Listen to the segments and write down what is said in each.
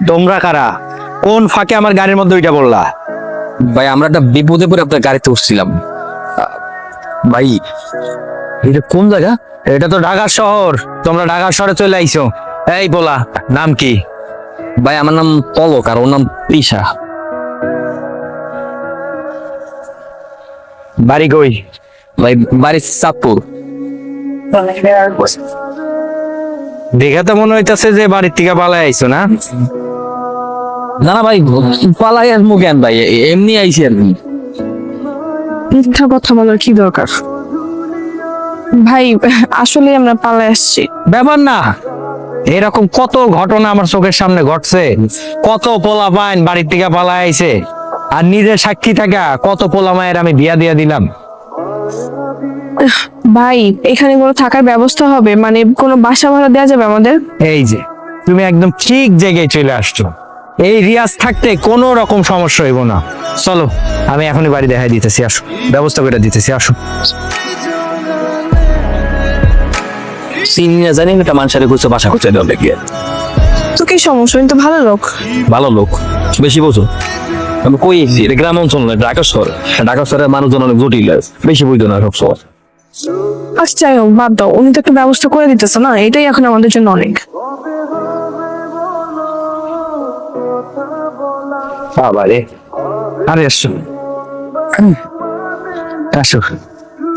তোমরা কারা? কোন ফাঁকে আমার গাড়ির মধ্যে ওইটা বললা? ভাই আমরা একটা বিপদে পড়ে আপনার গাড়িতে উঠছিলাম। ভাই এটা কোন জায়গা? এটা তো ঢাকা শহর। তোমরা ঢাকা শহরে চলে আইছো। এই বলা নাম কি? ভাই আমার নাম পলক আর ওর নাম তৃষা বাড়ি কই? ভাই বাড়ি চাঁদপুর। দেখে তো মনে হইতাছে যে বাড়ির থেকে পালাই আইছো না? না না ভাই পালাই আসব কেন ভাই? এমনি আইসি আর কি। মিথ্যা কথা বলার কি দরকার? ভাই আসলে আমরা পালায় আসছি। ব্যাপার না। এরকম কত ঘটনা আমার চোখের সামনে ঘটছে। কত পোলা পাইন বাড়ির থেকে পালাই আইছে। আর নিজের সাক্ষী থাকা কত পোলা মায়ের আমি বিয়া দিয়া দিলাম। ভাই এখানে কোনো থাকার ব্যবস্থা হবে? মানে কোনো বাসা ভাড়া দেওয়া যাবে আমাদের? এই যে তুমি একদম ঠিক জায়গায় চলে আসছো। এই রিয়াজ থাকতে কোনো রকম সমস্যা হইব না। চলো আমি এখনই বাড়ি দেখাই দিতেছি আসো। ব্যবস্থা করে দিতেছি আসো। চিনি না জানি না মানুষের বাসা করছে দেওয়া গিয়ে। তো কি সমস্যা তো ভালো লোক। ভালো লোক বেশি বোঝো। আমি কই এটা গ্রাম অঞ্চল নয় ঢাকা শহর। ঢাকা শহরের মানুষজন অনেক জটিল বেশি বুঝতো না সব শহর আচ্ছা যাই হোক বাদ দাও। উনি তো একটা ব্যবস্থা করে দিতেছে না এটাই এখন আমাদের জন্য অনেক। বাবারে। আরে আসো। আসো।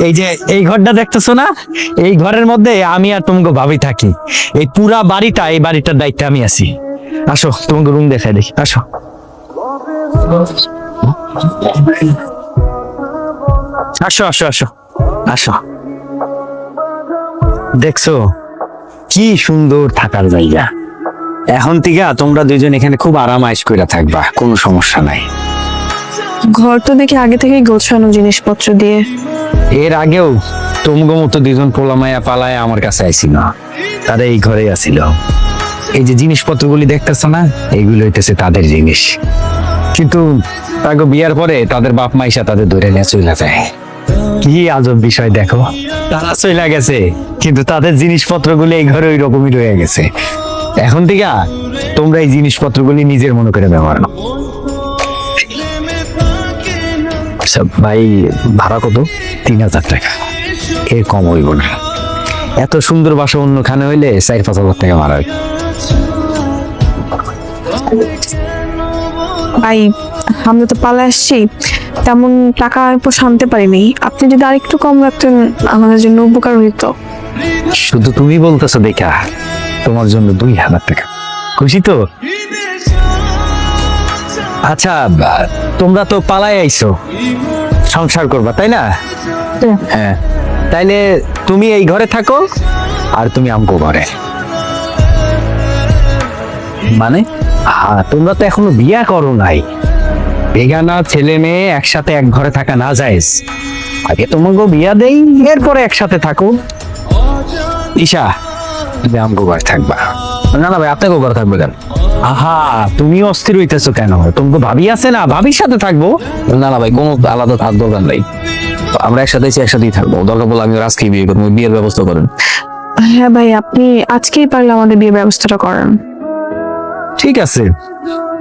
এই যে এই ঘরটা দেখতেছো না? এই ঘরের মধ্যে আমি আর তোমাকে ভাবি থাকি। এই পুরা বাড়িটা, এই বাড়িটার দায়িত্বে আমি আছি। আসো, তোমাকে রুম দেখাই দেখি। আসো। আসো আসো আসো। আসো। দেখছ? কি সুন্দর থাকার জায়গা। এখন থেকে তোমরা দুইজন এখানে খুব আরাম আইস করে থাকবা কোনো সমস্যা নাই। ঘর তো দেখি আগে থেকেই গোছানো জিনিসপত্র দিয়ে। এর আগেও তোমগো মতো দুজন পোলামায়া পালায় আমার কাছে আইছিল। তারা এই ঘরে আসিল এই যে জিনিসপত্রগুলি দেখতেছ না এইগুলো হইতেছে তাদের জিনিস। কিন্তু তাকে বিয়ার পরে তাদের বাপ মাইসা তাদের ধরে নিয়ে চলে যায়। কি আজব বিষয় দেখো। তারা চলে গেছে কিন্তু তাদের জিনিসপত্রগুলি এই ঘরে ওই রকমই রয়ে গেছে। এখন থেকে তোমরা এই জিনিসপত্রগুলি নিজের মনে করে ব্যবহার করো আচ্ছা ভাই ভাড়া কত? তিন হাজার টাকা। এর কম হইব না। এত সুন্দর বাসা অন্যখানে হইলে চার পাঁচ হাজার টাকা ভাড়া হইব। ভাই আমরা তো পালায় আসছি। তেমন টাকা আর সানতে পারিনি। আপনি যদি আরেকটু কম রাখতেন আমাদের জন্য উপকার হইতো। শুধু তুমি বলতেছো দেখা। তোমার জন্য দুই হাজার টাকা। খুশি তো? আচ্ছা তোমরা তো পালাই আইছো। সংসার করবা তাই না? হ্যাঁ। তাইলে তুমি এই ঘরে থাকো আর তুমি আমকো ঘরে। মানে? হ্যাঁ তোমরা তো এখনও বিয়া করো নাই। বেগানা ছেলে মেয়ে একসাথে এক ঘরে থাকা না যায় আগে তোমাকে বিয়া দেই এরপরে একসাথে থাকো। ঈশা তুমি আমগো ঘরে থাকবা। না না ভাই ঘর থাকবে কেন? আহা তুমি অস্থির হইতেছো কেন? তোমাকে ভাবি আছে না ভাবির সাথে থাকব। না না ভাই কোনো আলাদা থাক দরকার নাই। আমরা একসাথে আছি একসাথেই থাকব। দরকার বলে আমি আজকেই বিয়ে করব বিয়ের ব্যবস্থা করেন। হ্যাঁ ভাই আপনি আজকেই পারলে আমাদের বিয়ে ব্যবস্থাটা করেন। ঠিক আছে।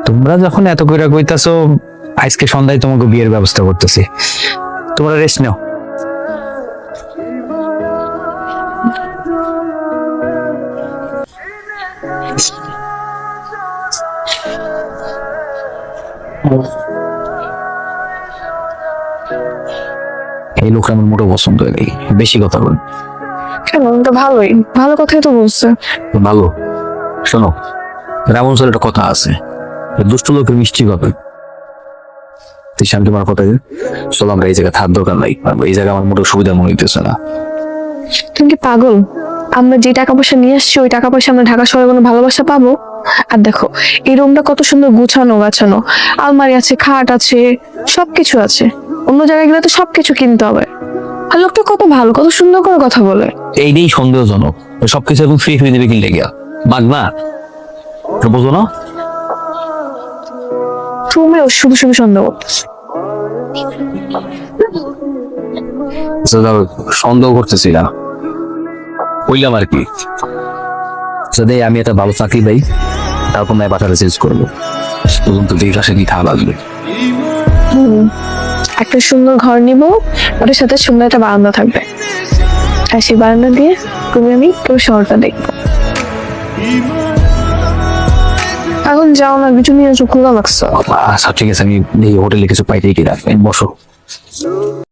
তোমরা যখন এত কইরা কইতাছো আজকে সন্ধ্যায় তোমাকে বিয়ের ব্যবস্থা করতেছি। তোমরা রেস্ট নাও। এই লোকটা আমার মোটেও পছন্দ হয় নাই বেশি কথা বলে। কেন তো ভালোই। ভালো কথাই তো বলছে। ভালো। শোনো রামন স্যার একটা কথা আছে। দুষ্ট লোকের মিষ্টি তুই শান্তি মার কথা যে, চলো আমরা এই জায়গায় থাকার দরকার নাই। এই জায়গা আমার মোটেও সুবিধা মনে হইতেছে না। তুমি কি পাগল? আমরা যে টাকা পয়সা নিয়ে আসছি ওই টাকা পয়সা আমরা ঢাকা শহরে কোনো ভালোবাসা পাবো? আর দেখো এই রুমটা কত সুন্দর গুছানো গাছানো। আলমারি আছে খাট আছে সবকিছু আছে। অন্য জায়গায় গেলে তো সবকিছু কিনতে হবে। আর লোকটা কত ভালো কত সুন্দর করে কথা বলে। এইটাই সন্দেহজনক। সবকিছু এখন ফ্রি ফ্রি দেবে কিনলে গিয়া। বাঘ না? এটা বোঝো না? তুমিও শুধু শুধু সন্দেহ করতেছো। আচ্ছা, সন্দেহ করতেছি না। বললাম আর কি। যদি আমি একটা ভালো চাকরি পাই তারপর নয় বাসাটা চেঞ্জ করব। তখন তো পাশে নিয়ে থাকা লাগবে? একটা সুন্দর ঘর নিব ওটার সাথে সুন্দর একটা বারান্দা থাকবে। আর সেই বারান্দা দিয়ে তুমি আমি কেউ শহরটা দেখব। এখন যাও না কিছু নিয়ে চোখ খোলা লাগছে। আচ্ছা ঠিক আছে আমি এই হোটেলে কিছু পাইতেই কি রাখবেন বসো।